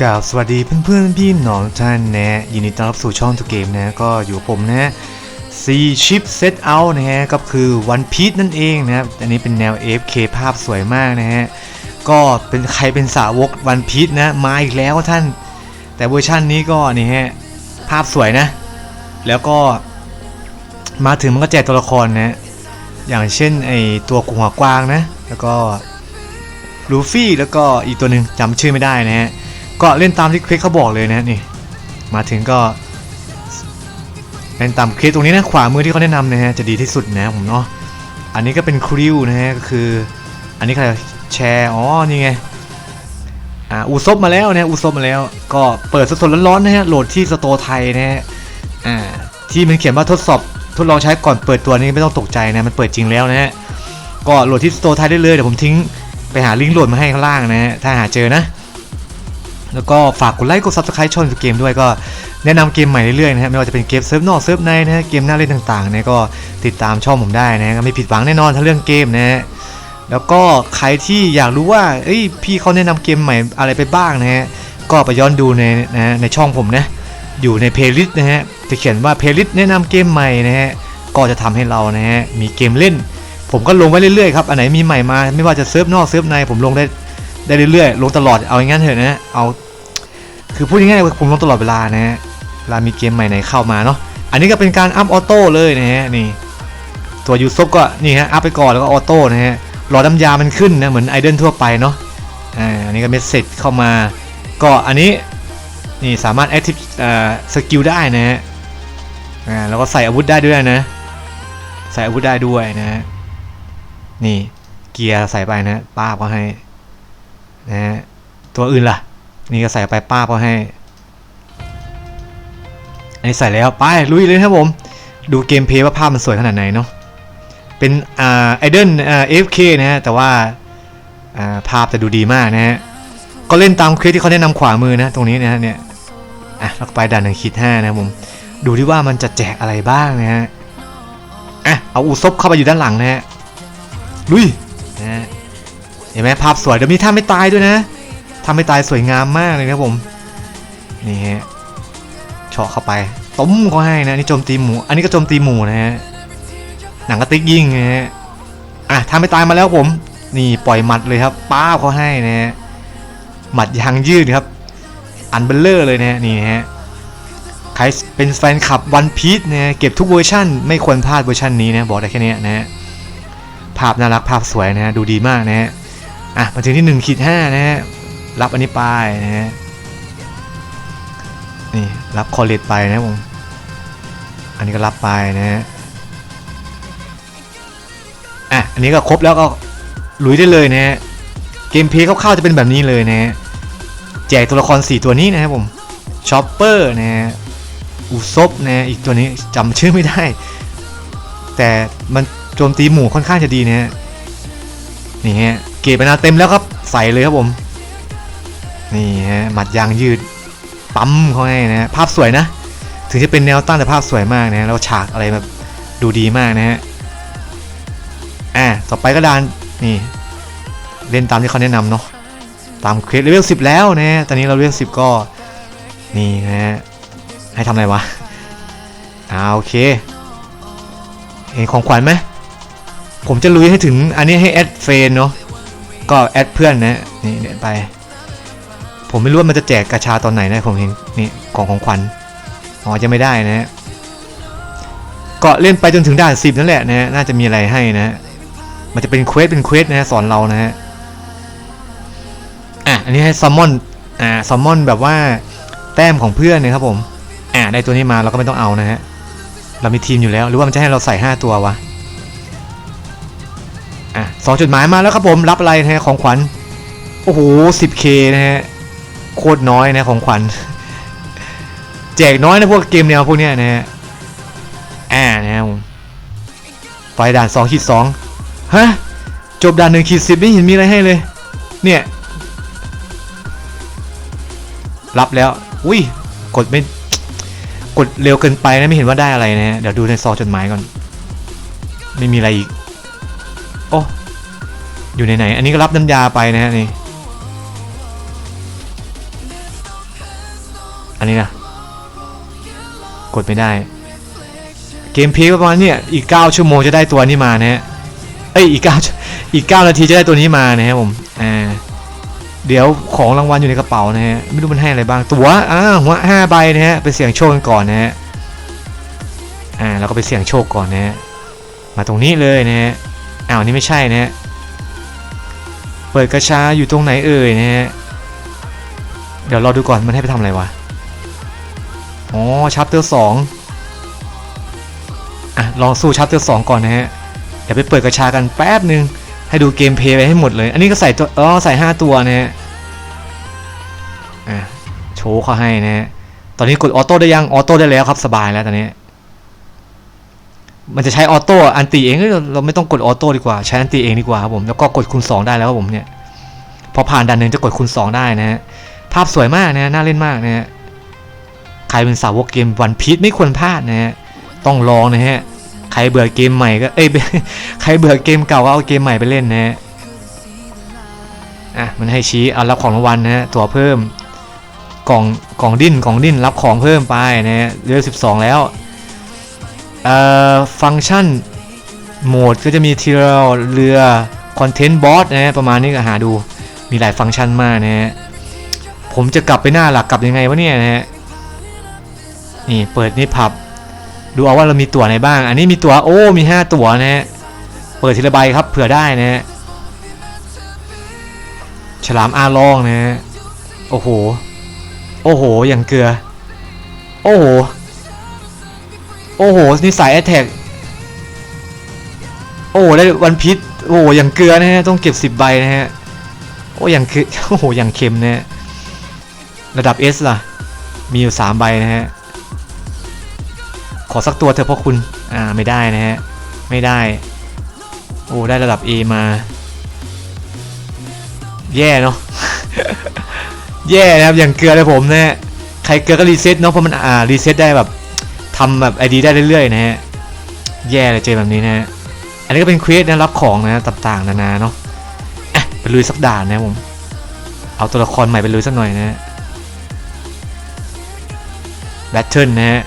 กราบสวัสดีเพื่อนๆพี่น้องท่านนะ ยินดีต้อนรับสู่ช่องทูเกมนะ ก็อยู่กับผมนะซีชิปเซตเอานะฮะ ก็คือ One Piece นั่นเองนะอันนี้เป็นแนว AFK ภาพสวยมากนะฮะ ก็เป็นใครเป็นสาวก One Piece นะ มาอีกแล้วท่าน แต่เวอร์ชันนี้ก็นี่ฮะ ภาพสวยนะ แล้วก็ มาถึงมันก็แจกตัวละครนะ อย่างเช่นไอตัวกุหัวกวางนะ แล้วก็ลูฟี่แล้วก็อีกตัวหนึ่งจำชื่อไม่ได้นะฮะ ก็เล่นตามที่คลิกเขาบอกเลยนะนี่ มาถึงก็เล่นตามคลิกตรงนี้นะขวามือที่เขาแนะนำนะฮะจะดีที่สุดนะผมเนาะอันนี้ก็เป็นคริวนะฮะก็คือ อันนี้ใครแชร์อ๋อนี่ไงอ่าอูซบมาแล้วนะอูซบมาแล้ว ก็เปิดสดๆร้อนๆนะฮะโหลดที่สโตร์ไทยนะฮะอ่าที่มันเขียนว่าทดสอบทดลองใช้ก่อนเปิดตัวนี้ไม่ต้องตกใจนะมันเปิดจริงแล้วนะฮะก็โหลดที่สโตร์ไทยได้เลยเดี๋ยวผมทิ้งไปหาลิงก์โหลดมาให้ข้างล่างนะฮะถ้าหาเจอนะ แล้วก็ฝากกดไลค์กด subscribe ช่องเกมด้วยก็แนะนำเกมใหม่เรื่อยๆนะฮะไม่ว่าจะเป็นเกมเซิร์ฟนอกเซิร์ฟในนะฮะเกมน่าเล่นต่างๆเนะก็ติดตามช่องผมได้นะก็ไม่ผิดหวังแน่นอนถ้าเรื่องเกมนะฮะแล้วก็ใครที่อยากรู้ว่าเอ้ยพี่เขาแนะนำเกมใหม่อะไรไปบ้างนะฮะก็ไปย้อนดูในนะในช่องผมนะอยู่ในเพลย์ลิสต์นะฮะจะเขียนว่าเพลย์ลิสต์แนะนำเกมใหม่นะฮะก็จะทำให้เรานะฮะมีเกมเล่น ผมก็ลงไว้เรื่อยๆครับอันไหนมีใหม่มา ไม่ว่าจะเซิร์ฟนอกเซิร์ฟในผมลงได้ได้เรื่อยๆลงตลอดเอาอย่างงั้นเถอะนะเอา คือพูดง่ายๆผมลงตลอดเวลานะฮะเวลามีเกมใหม่ไหนเข้ามาเนาะอันนี้ก็เป็นการอัพออโต้เลยนะฮะนี่ ตัวยูซบก็นี่ฮะอัพไปก่อนแล้วก็ออโต้นะฮะรอดน้ำยามันขึ้นนะเหมือนไอเดนทั่วไปเนาะอ่าอันนี้ก็เมสเซจเข้ามา ก็อันนี้นี่สามารถ active อ่าสกิลได้นะฮะอ่าแล้วก็ใส่อาวุธได้ด้วยนะ ใส่อาวุธได้ด้วยนะฮะนี่เกียร์ใส่ไปนะป้าก็ให้นะฮะตัวอื่นล่ะ นี่ก็ใส่ไปป้าก็ให้ อันนี้ใส่แล้วไปลุยเลยครับผม ดูเกมเพลย์ว่าภาพมันสวยขนาดไหนเนาะ เป็นอ่าไอเดนอ่า AFK นะฮะ แต่ว่าอ่าภาพจะดูดีมากนะฮะ ก็เล่นตามคลิปที่เขาแนะนำขวามือนะ ตรงนี้นะฮะเนี่ย อะเราไปด่านหนึ่งคิดห้านะผม ดูที่ว่ามันจะแจกอะไรบ้างนะฮะ อะเอาอูซบเข้าไปอยู่ด้านหลังนะฮะ ลุยนะฮะเห็นไหมภาพสวยเดี๋ยวมีท่าไม่ตายด้วยนะ ทำให้ตายสวยงามมากเลยครับผม นี่ฮะเฉาะเข้าไปต้มเขาให้นะนี่โจมตีหมู อันนี้ก็โจมตีหมูนะฮะหนังกระติกยิงนะฮะอะทำให้ตายมาแล้วผม นี่ปล่อยหมัดเลยครับ ป้าเขาให้นะฮะหมัดยางยืดครับ อันเบลเลอร์เลยนะฮะนี่ฮะใครเป็นแฟนคลับวันพีชนะฮะเก็บทุกเวอร์ชันไม่ควรพลาดเวอร์ชันนี้นะบอกได้แค่นี้นะฮะภาพน่ารักภาพสวยนะฮะดูดีมากนะฮะอะมาถึงที่1ขีด5นะฮะ รับอันนี้ไปนะฮะนี่รับคอลเลตไปนะผมอันนี้ก็รับไปนะฮะอะอันนี้ก็ครบแล้วก็ลุยได้เลยนะฮะเกมเพย์คร่าวๆจะเป็นแบบนี้เลยนะฮะแจกตัวละคร 4 ตัวนี้นะครับผมชอปเปอร์นะฮะอุซบนะ อีกตัวนี้จำชื่อไม่ได้ แต่มันโจมตีหมู่ค่อนข้างจะดีนะฮะนี่ฮะเกรดไปนาเต็มแล้วครับ ใส่เลยครับผม นี่ฮะหมัดยางยืดปั๊มเขาให้นะภาพสวยนะ ถึงจะเป็นแนวตั้งแต่ภาพสวยมากนะแล้วฉากอะไรแบบดูดีมากนะฮะอะต่อไปก็ดานนี่ เล่นตามที่เขาแนะนำเนาะตามเครดเลเวล10 แล้วนะ ตอนนี้เราเลเวล10 ก็ นี่นะฮะให้ทำอะไรวะอ่าโอเค เห็นของขวัญไหม ผมจะลุยให้ถึงอันนี้ให้แอดเฟนเนาะ ก็แอดเพื่อนนะ นี่เดี๋ยไป ผมไม่รู้ว่ามันจะแจกกระชาตอนไหนนะผมเห็นนี่ของของขวัญอ๋อจะไม่ได้นะฮะก็เล่นไปจนถึงด่านสิบนั่นแหละนะฮะน่าจะมีอะไรให้นะฮะมันจะเป็นเควสเป็นเควสนะฮะสอนเรานะฮะอะอันนี้ให้ซัมมอนอ่าซัมมอนแบบว่าแต้มของเพื่อนนะครับผมอ่าได้ตัวนี้มาเราก็ไม่ต้องเอานะฮะเรามีทีมอยู่แล้ว หรือว่ามันจะให้เราใส่ 5 ตัววะอะสองจดหมายมาแล้วครับผมรับอะไรนะฮะของขวัญโอ้โห 10k นะฮะ โคตรน้อยนะของขวัญแจกน้อยนะพวกเกมแนวพวกเนี้ยนะฮะอ่านะครับไปด่าน2ขีด2ฮะจบด่าน1ขีด10ไม่เห็นมีอะไรให้เลย เนี่ยรับแล้วอุ้ยกดไม่กดเร็วเกินไปนะไม่เห็นว่าได้อะไรนะฮะเดี๋ยวดูในซองจดหมายก่อน ไม่มีอะไรอีกโอ้อยู่ไหนๆอันนี้ก็รับน้ำยาไปนะฮะนี่ อันนี้นะกดไม่ได้ เกมพลย์ประมาณเนี่ยอีก 9 ชั่วโมงจะได้ตัวนี้มานะฮะเอ้ยอีก 9 อีก 9 นาทีจะได้ตัวนี้มานะครับผมอ่าเดี๋ยวของรางวัลอยู่ในกระเป๋านะฮะไม่รู้มันให้อะไรบ้างตัวอ่าหัวห้าใบนะฮะไปเสี่ยงโชคกันก่อนนะฮะอ่าเราก็ไปเสี่ยงโชคก่อนนะฮะมาตรงนี้เลยนะฮะอ้าวนี่ไม่ใช่นะฮะเปิดกระชาอยู่ตรงไหนเอ่ยนะฮะเดี๋ยวรอดูก่อนมันให้ไปทำอะไรวะ อ๋อชัปเตอร์สองอะ ลองสู้ชัปเตอร์สองก่อนนะฮะ เดี๋ยวไปเปิดกระชากันแป๊บหนึ่งให้ดูเกมเพย์ไปให้หมดเลย อันนี้ก็ใส่ตัวอ๋อใส่ 5 ตัวนะฮะ อะ โชว์เขาให้นะฮะ ตอนนี้กดออโต้ได้ยัง ออโต้ได้แล้วครับสบายแล้วตอนนี้ มันจะใช้ออโต้อันตีเองเอ้ยเราไม่ต้องกดออโต้ดีกว่า ใช้อันตีเองดีกว่าครับผม แล้วก็กดคูณ2ได้แล้วครับผมเนี่ย พอผ่านด่านหนึ่งจะกดคูณ2ได้นะฮะ ภาพสวยมากนะฮะ น่าเล่นมากนะฮะ ใครเป็นสาวกเกมวันพี e ไม่ควรพลาดนะฮะต้องลองนะฮะใครเบื่อเกมใหม่ก็เอ้ยใครเบื่อเกมเก่าก็เอาเกมใหม่ไปเล่นนะฮะอะมันให้ชี้เอารับของรางวัลนะฮะตัวเพิ่มกล่องกล่องดิ้นกล่องดิ้นรับของเพิ่มไปนะฮะเรือ12แล้วเอ่อฟังก์ชันโหมดก็จะมีทีเราเรือคอนเทนต์บอสนะฮะประมาณนี้ก็หาดูมีหลายฟังก์ชันมากนะฮะผมจะกลับไปหน้าหลักกลับยังไงวะเนี่ยนะฮะ นี่เปิดนี่พับ ดูเอาว่าเรามีตั๋วไหนบ้าง อันนี้มีตั๋วโอ้มี 5 ตั๋วนะฮะเปิดทีละใบครับเผื่อได้นะฮะฉลามอาลองนะฮะโอ้โห โอ้โหอย่างเกลือ โอ้โห โอ้โหนี่สายแอตแทกโอ้โหได้วันพิษโอ้โหอย่างเกลือนะฮะต้องเก็บ10ใบนะฮะโอ้อย่างคือโอ้โหอย่างเค็มนะฮะระดับ S ล่ะ มีอยู่3ใบนะฮะ ขอสักตัวเถอะพ่อคุณ อ่าไม่ได้นะฮะ ไม่ได้ โอ้ได้ระดับ A มา แย่เนาะ แย่นะครับอย่างเกลือเลยผมนะฮะ ใครเกลือก็รีเซ็ตเนาะเพราะมันอ่ารีเซ็ตได้แบบทำแบบไอดีได้เรื่อยๆนะฮะ แย่เลยเจอแบบนี้นะฮะ อันนี้ก็เป็นเควสนะรับของนะต่างๆนานาเนาะไปลุยสักด่านนะผม เอาตัวละครใหม่ไปลุยสักหน่อยนะฮะแบทเทิลนะฮะ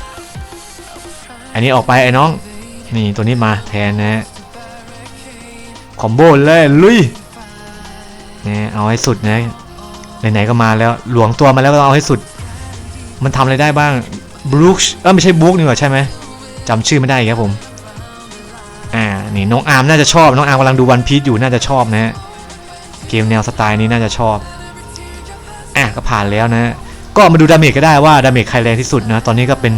อันนี้ออกไปไอ้น้อง นี่ตัวนี้มาแทนนะ คอมโบเลยลุยนะเอาให้สุดนะไหนๆก็มาแล้วหลวงตัวมาแล้วก็เอาให้สุด มันทำอะไรได้บ้างบรูคเออไม่ใช่บรูคนี่หว่าใช่ไหมจำชื่อไม่ได้ครับผม อ่า นี่น้องอาร์มน่าจะชอบ น้องอาร์มกำลังดูวันพีซอยู่น่าจะชอบนะฮะ เกมแนวสไตล์นี้น่าจะชอบ อะก็ผ่านแล้วนะ ก็มาดูดาเมจก็ได้ว่าดาเมจใครแรงที่สุดนะ ตอนนี้ก็เป็น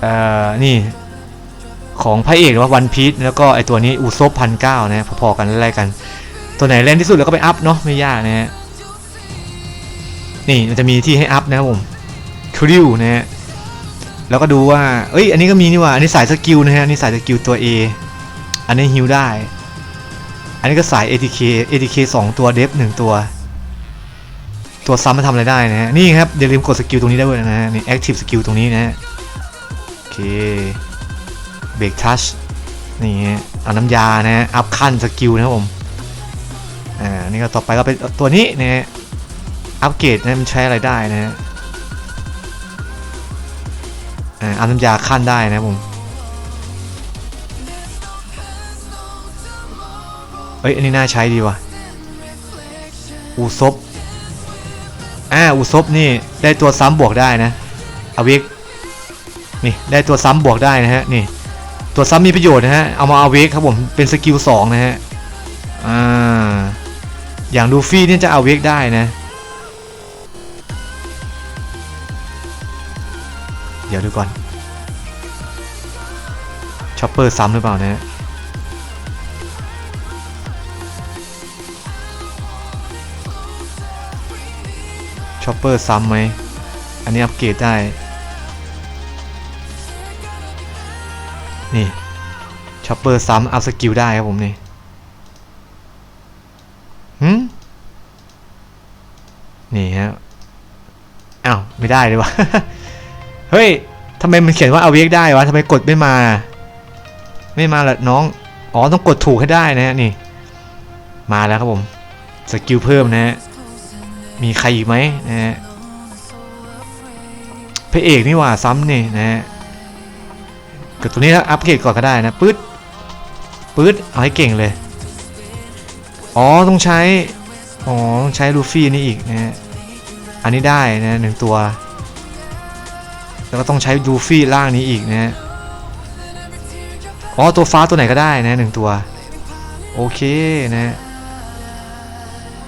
เอ่อนี่ของพระเอกว่าวันพีชแล้วก็ไอตัวนี้อุซบพันเก้านะพอๆกันไล่ๆกัน ตัวไหนแรงที่สุดแล้วก็ไปอัพเนาะไม่ยากนะฮะนี่มันจะมีที่ให้อัพนะครับผมคริวนะฮะแล้วก็ดูว่าเอ้ยอันนี้ก็มีนี่ว่าอันนี้สายสกิลนะฮะอันนี้สายสกิลตัว A อันนี้ฮิวได้ อันนี้ก็สาย ATK ATK 2 ตัวเดฟ1ตัว ตัวซ้ำมาทำอะไรได้นะฮะนี่ครับอย่าลืมกดสกิลตรงนี้ได้ด้วยนะฮะนี่ active skill ตรงนี้นะฮะ เคเบรกทัชนี่ฮะเอาน้ำยานะฮะอัพขั้นสกิลนะครับผมอ่านี่ก็ต่อไปก็เป็นตัวนี้นะฮะอัปเกรดนะมันใช้อะไรได้นะฮะอ่าเอาน้ำยาขั้นได้นะผมเอ้ยอันนี้น่าใช้ดีว่ะอูซบอ่าอูซบนี่ได้ตัวซ้ำบวกได้นะอเวก นี่ได้ตัวซ้ำบวกได้นะฮะนี่ตัวซ้ำมีประโยชน์นะฮะเอามาเอาเวกครับผมเป็นสกิลสองนะฮะอ่าอย่างลูฟี่นี่จะเอาเวกได้นะ เดี๋ยวดูก่อนช็อปเปอร์ซ้ำหรือเปล่านะฮะช็อปเปอร์ซ้ำไหม อันนี้อัปเกรดได้ นี่ช็อปเปอร์ซ้ำอัพสกิลได้ครับผมนี่หืมนี่ฮะอ้าวไม่ได้เลยวะเฮ้ยทำไมมันเขียนว่าเอาเวกได้วะทำไมกดไม่มา ไม่มาละน้องอ๋อต้องกดถูกให้ได้นะฮะนี่ มาแล้วครับผมสกิลเพิ่มนะฮะมีใครอีกไหมนะฮะพระเอกนี่ว่าซ้ำนี่นะฮะ กับตัวนี้นะอัปเกรดก่อนก็ได้นะปื๊ดปื๊ดเอาให้เก่งเลย อ๋อต้องใช้ อ๋อต้องใช้ลูฟี่นี่อีกนะอันนี้ได้นะหนึ่งตัว แล้วก็ต้องใช้ลูฟี่ล่างนี้อีกนะอ๋อตัวฟ้าตัวไหนก็ได้นะหนึ่งตัว โอเคนะ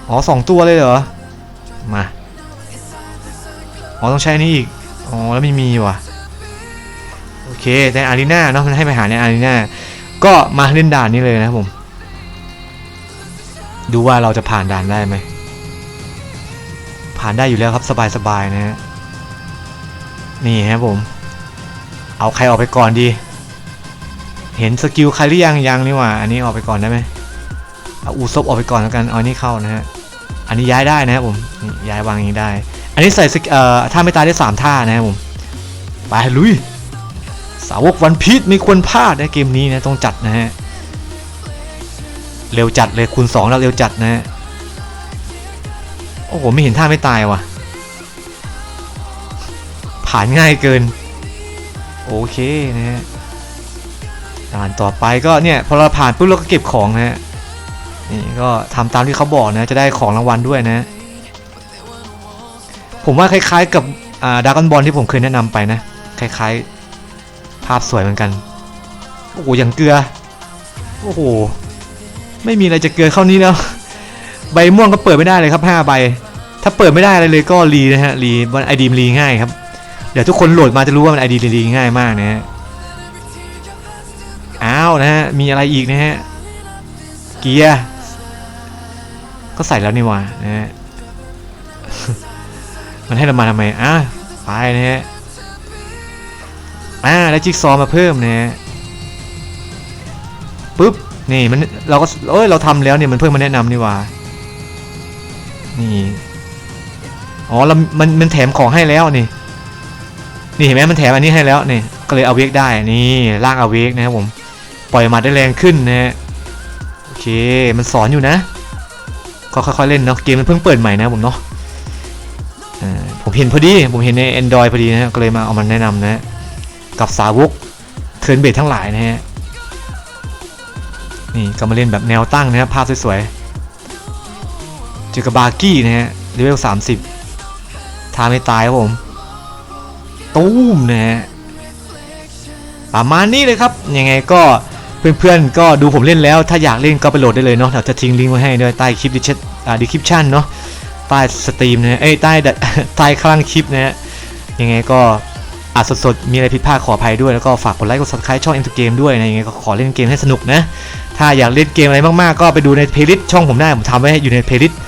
อ๋อสองตัวเลยเหรอ มา อ๋อต้องใช้นี้อีก อ๋อแล้วไม่มีว่ะ เคในอารีนาเนาะมันให้ไปหาในอารีนาก็มาเล่นด่านนี้เลยนะผม ดูว่าเราจะผ่านด่านได้ไหม ผ่านได้อยู่แล้วครับสบายๆนะฮะนี่ครับผม เอาใครออกไปก่อนดี เห็นสกิลใครหรือยังยังนี่หว่า อันนี้ออกไปก่อนได้ไหมเอาอูซบออกไปก่อนแล้วกันเอาอันนี้เข้านะฮะอันนี้ย้ายได้นะครับผมย้ายวางอย่างนี้ได้ อันนี้ใส่สกเอ่อท่าไม่ตายได้สามท่านะครับผม ไปลุย สาวกวันพีชไม่ควรพลาดนะเกมนี้นะต้องจัดนะฮะเร็วจัดเลยคูณสองแล้วเร็วจัดนะฮะโอ้โหไม่เห็นท่าไม่ตายว่ะ ผ่านง่ายเกิน โอเคนะฮะด่านต่อไปก็เนี่ยพอเราผ่านปุ๊บเราก็เก็บของนะฮะนี่ก็ทำตามที่เขาบอกนะจะได้ของรางวัลด้วยนะ ผมว่าคล้ายๆกับอ่าดากอนบอลที่ผมเคยแนะนำไปนะ คล้ายๆ ภาพสวยเหมือนกัน โอ้โหอย่างเกลือ โอ้โห ไม่มีอะไรจะเกลือเข้านี้แล้ว ใบม่วงก็เปิดไม่ได้เลยครับ5ใบ ถ้าเปิดไม่ได้อะไรเลยก็รีนะฮะ รีมันไอดีมรีง่ายครับ เดี๋ยวทุกคนโหลดมาจะรู้ว่ามันไอดีรีง่ายมากนะฮะ อ้าวนะฮะ มีอะไรอีกนะฮะ เกียร์ ก็ใส่แล้วนี่ว่านะฮะ มันให้เรามาทำไม อะ ไปนะฮะ อ่าได้จิ๊กซอมาเพิ่มนะฮะปุ๊บนี่มันเราก็เอ้ยเราทำแล้วเนี่ยมันเพิ่งมาแนะนำนี่ว่านี่อ๋อแล้วมันมันแถมของให้แล้วนี่นี่เห็นไหมมันแถมอันนี้ให้แล้วนี่ก็เลยเอาเวกได้นี่ล่างเอาเวกนะครับผมปล่อยมาได้แรงขึ้นนะฮะโอเคมันสอนอยู่นะ ก็ค่อยๆเล่นเนาะเกมมันเพิ่งเปิดใหม่นะผมเนาะผมเห็นพอดีผมเห็นใน Android พอดีนะฮะก็เลยมาเอามันแนะนำนะฮะ กับสาวกเทิร์นเบททั้งหลายนะฮะนี่ก็มาเล่นแบบแนวตั้งนะครับภาพสวยๆเจอกับบาร์กี้นะฮะเลเวล30ทาไม่ตายครับผมตู้มนะฮะประมาณนี้เลยครับยังไงก็เพื่อนๆก็ดูผมเล่นแล้ว ถ้าอยากเล่นก็ไปโหลดได้เลยเนาะเดี๋ยวจะทิ้งลิงก์ไว้ให้ด้วยใต้คลิปดิชอ่าดีคลิปชั่นเนาะใต้สตรีมนะฮะเอ้ยใต้ใต้ข้างคลิปนะฮะยังไงก็ อัดสดๆ มีอะไรผิดพลาดขออภัยด้วย แล้วก็ฝากกดไลค์กด subscribe ช่อง M2 Game ด้วยนะยังไงก็ขอเล่นเกมให้สนุกนะ ถ้าอยากเล่นเกมอะไรมากๆ ก็ไปดูในเพลย์ลิสต์ช่องผมได้ผมทำไว้อยู่ในเพลย์ลิสต์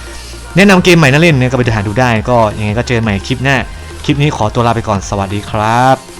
แนะนำเกมใหม่น่าเล่นเนี่ยก็ไปหาดูได้ ก็ยังไงก็เจอกันใหม่คลิปหน้า คลิปนี้ขอตัวลาไปก่อน สวัสดีครับ